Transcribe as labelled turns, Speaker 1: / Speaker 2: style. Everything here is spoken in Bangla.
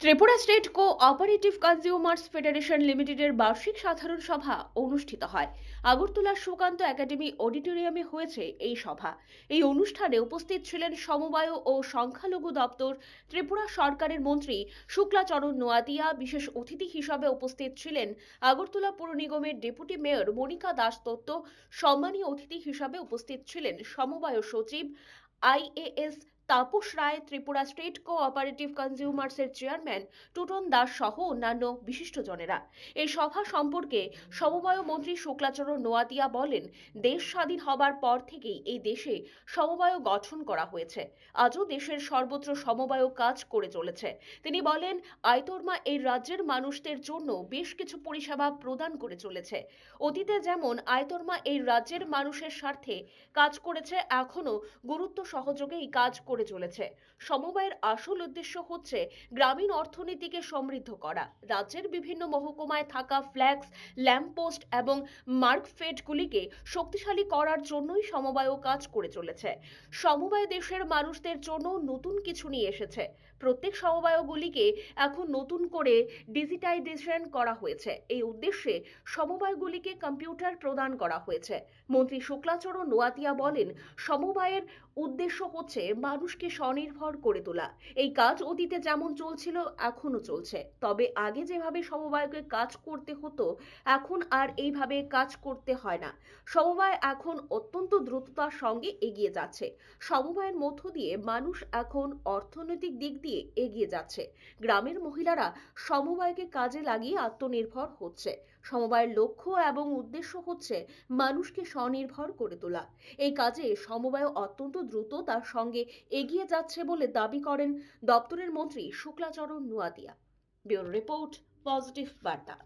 Speaker 1: Tripura state cooperative consumers federation লিমিটেডের বার্ষিক সাধারণ সভা অনুষ্ঠিত হয়। আগরতলার সুকান্ত একাডেমি অডিটোরিয়ামে হয়েছে এই সভা। এই অনুষ্ঠানে উপস্থিত ছিলেন সমবায় ও সংখ্যালঘু দপ্তর, ত্রিপুরা সরকারের মন্ত্রী শুক্লাচরণ নোয়াতিয়া, বিশেষ অতিথি হিসাবে উপস্থিত ছিলেন আগরতলা পুর নিগমের ডেপুটি মেয়র মনিকা দাস দত্ত, সম্মানীয় অতিথি হিসাবে উপস্থিত ছিলেন সমবায় সচিব IAS Tapas Roy, Tripura state cooperative কনজিউমার্সের chairman two-tone Das সহ অন্যান্য বিশিষ্টজনেরা। এই সভা সম্পর্কে সমবায় মন্ত্রী শুক্লাচরণ নোয়াতিয়া বলেন, দেশ স্বাধীন হবার পর থেকেই এই দেশে সমবায় গঠন করা হয়েছে। আজও দেশের সর্বত্র সমবায় কাজ করে চলেছে। তিনি বলেন আয়তরমা এই রাজ্যের মানুষদের জন্য বেশ কিছু পরিষেবা প্রদান করে চলেছে। অতীতে যেমন আয়তরমা এই রাজ্যের মানুষের স্বার্থে কাজ করেছে এখনও গুরুত্ব সহযোগে এই কাজ করে চলেছে। সমবায়ের আসল উদ্দেশ্য হচ্ছে গ্রামীণ অর্থনীতিকে সমৃদ্ধ করা। রাজ্যের বিভিন্ন মহকুমায় থাকা ফ্ল্যাক্স, ল্যাম্পপোস্ট এবং মার্কফেডগুলিকে শক্তিশালী করার জন্যই সমবায় কাজ করে চলেছে। সমবায় দেশের মানুষদের জন্য নতুন কিছু নিয়ে এসেছে। প্রত্যেক সমবায়গুলিকে এখন নতুন করে ডিজিটাইজেশন করা হয়েছে। এই উদ্দেশ্যে সমবায়গুলিকে কম্পিউটার প্রদান করা হয়েছে। মন্ত্রী শুক্লাচরণ নোয়াতিয়া বলেন, সমবায়ের উদ্দেশ্য হচ্ছে মানুষকে স্বনির্ভর করে তোলা। এই কাজ অতীতে যেমন চলছিল এখনও চলছে। তবে আগে যেভাবে সমবায়কে কাজ করতে হতো, এখন আর এইভাবে কাজ করতে হয় না। সমবায় এখন অত্যন্ত দ্রুততার সঙ্গে এগিয়ে যাচ্ছে। সমবায়ের মধ্য দিয়ে মানুষ এখন অর্থনৈতিক দিক দিয়ে এগিয়ে যাচ্ছে। গ্রামের মহিলারা সমবায়কে কাজে লাগিয়ে আত্মনির্ভর হচ্ছে। সমবায়ের লক্ষ্য এবং উদ্দেশ্য হচ্ছে মানুষকে স্বনির্ভর করে তোলা। এই কাজে সমবায় অত্যন্ত দ্রুত তার সঙ্গে এগিয়ে যাচ্ছে বলে দাবি করেন দপ্তরের মন্ত্রী Shuklacharan Noatia. Bureau report positive বার্তা।